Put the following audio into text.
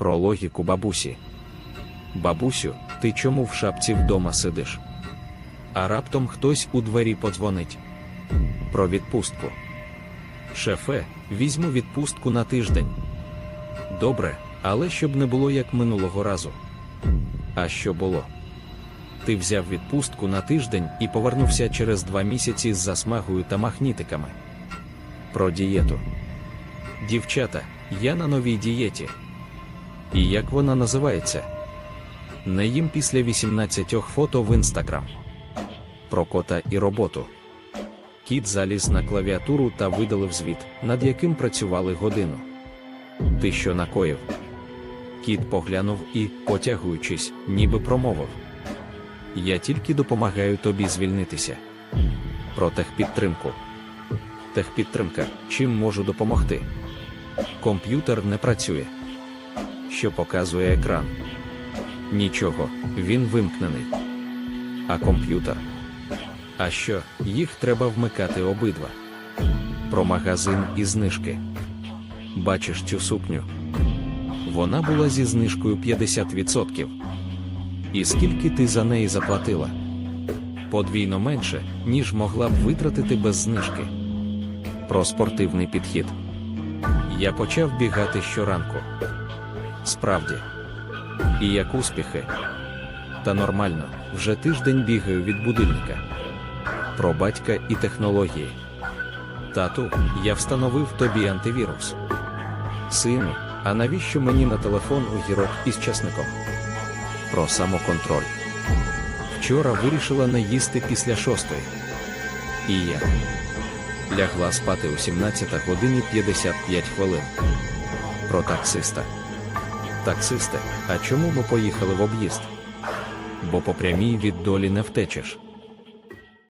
Про логіку бабусі. Бабусю, ти чому в шапці вдома сидиш? А раптом хтось у двері подзвонить. Про відпустку. Шефе, візьму відпустку на тиждень. Добре, але щоб не було як минулого разу. А що було? Ти взяв відпустку на тиждень і повернувся через два місяці з засмагою та махнітиками. Про дієту. Дівчата, я на новій дієті. І як вона називається? Не їм після 18 фото в інстаграм. Про кота і роботу. Кіт заліз на клавіатуру та видалив звіт, над яким працювали годину. Ти що накоїв? Кіт поглянув і, потягуючись, ніби промовив. Я тільки допомагаю тобі звільнитися. Про техпідтримку. Техпідтримка. Чим можу допомогти? Комп'ютер не працює. Що показує екран? Нічого, він вимкнений. А комп'ютер? А що, їх треба вмикати обидва. Про магазин і знижки. Бачиш цю сукню? Вона була зі знижкою 50%. І скільки ти за неї заплатила? Подвійно менше, ніж могла б витратити без знижки. Про спортивний підхід. Я почав бігати щоранку. Справді. І як успіхи? Та нормально, вже тиждень бігаю від будильника. Про батька і технології. Тату, я встановив тобі антивірус. Сину, а навіщо мені на телефон огірок із часником? Про самоконтроль. Вчора вирішила не їсти після шостої. І я лягла спати о 17 годині 55 хвилин. Про таксиста. Таксисте, а чому ми поїхали в об'їзд? Бо по прямій від долі не втечеш.